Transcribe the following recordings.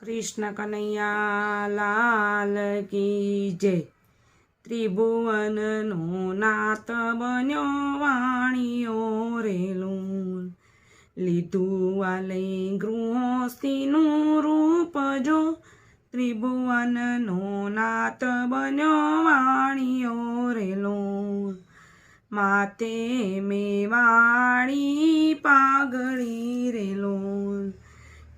કૃષ્ણ કનૈયા લાલ કી જય. ત્રિભુવનનો નાથ બન્યો વાણીઓ રેલું લીધું વાલે ગૃહસ્થીનું રૂપ જો ત્રિભુવનનો નાથ બન્યો વાણીઓ રેલું માતે મેવાડી પાઘડી રેલું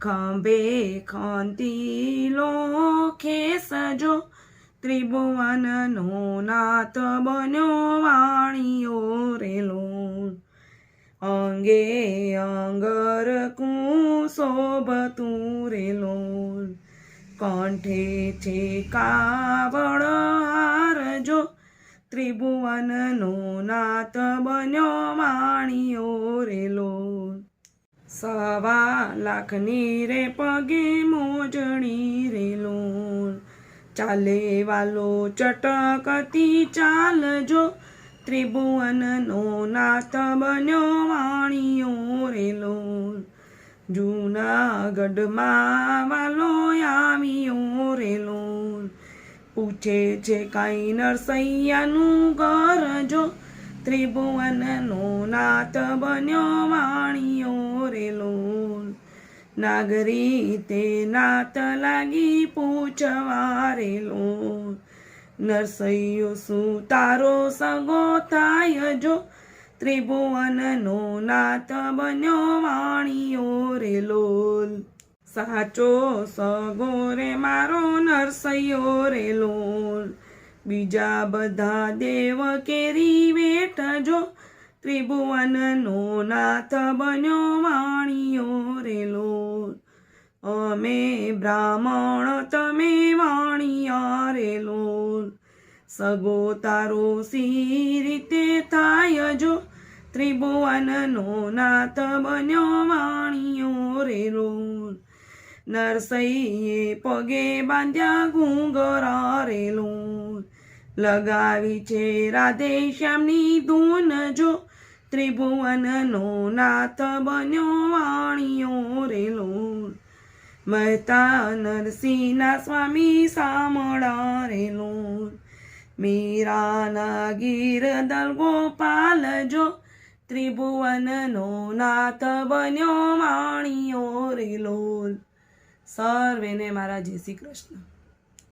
ખંભે ખંતીલો ખેસજો ત્રિભુવનનો નાથ બન્યો વાણીઓ રેલો. અંગે અંગર કુશોભતું રેલો. કંઠે છે કાવડ હારજો. ત્રિભુવનનો નાથ બન્યો વાણીઓ રેલો. સવા લાખની રે પગે મોજણી રેલો ચાલે વાલો ચટકતી ચાલજો, ત્રિભુવનનો નાથ બન્યો વાણીઓ રેલો જૂનાગઢમાં વાલો આવ્યો રેલો પૂછે છે કાંઈ નરસૈયાનું ઘર જો ત્રિભુવનનો નાથ બન્યો વાણીઓ રેલો નાગરી તે નાથ લાગી પૂછવા રેલો નરસૈયો શું તારો સગો થાય જો? ત્રિભુવનનો નાથ બન્યો વાણીઓ રેલો સાચો સગો રે મારો નરસૈયો રેલો બીજા બધા દેવ કેરી વેઠજો. ત્રિભુવનનો નાથ બન્યો વાણીઓ રેલો અમે બ્રાહ્મણ, તમે વાણિયા રેલો સગો તારો સી રીતે થાય જો. ત્રિભુવનનો નાથ બન્યો વાણીઓ રેલો નરસૈયે પગે બાંધ્યા ઘૂંઘરા રેલું લગાવી છે રાધે શ્યામની ધૂન જો. ત્રિભુવનનો નાથ બન્યો વાણીઓ રેલો મહેતા નરસિંહના સ્વામી સામળા રેલો મીરાના ગીરદલ ગોપાલ જો. ત્રિભુવનનો નાથ બન્યો વાણીઓ રેલો સર્વેને મારા જય શ્રી કૃષ્ણ.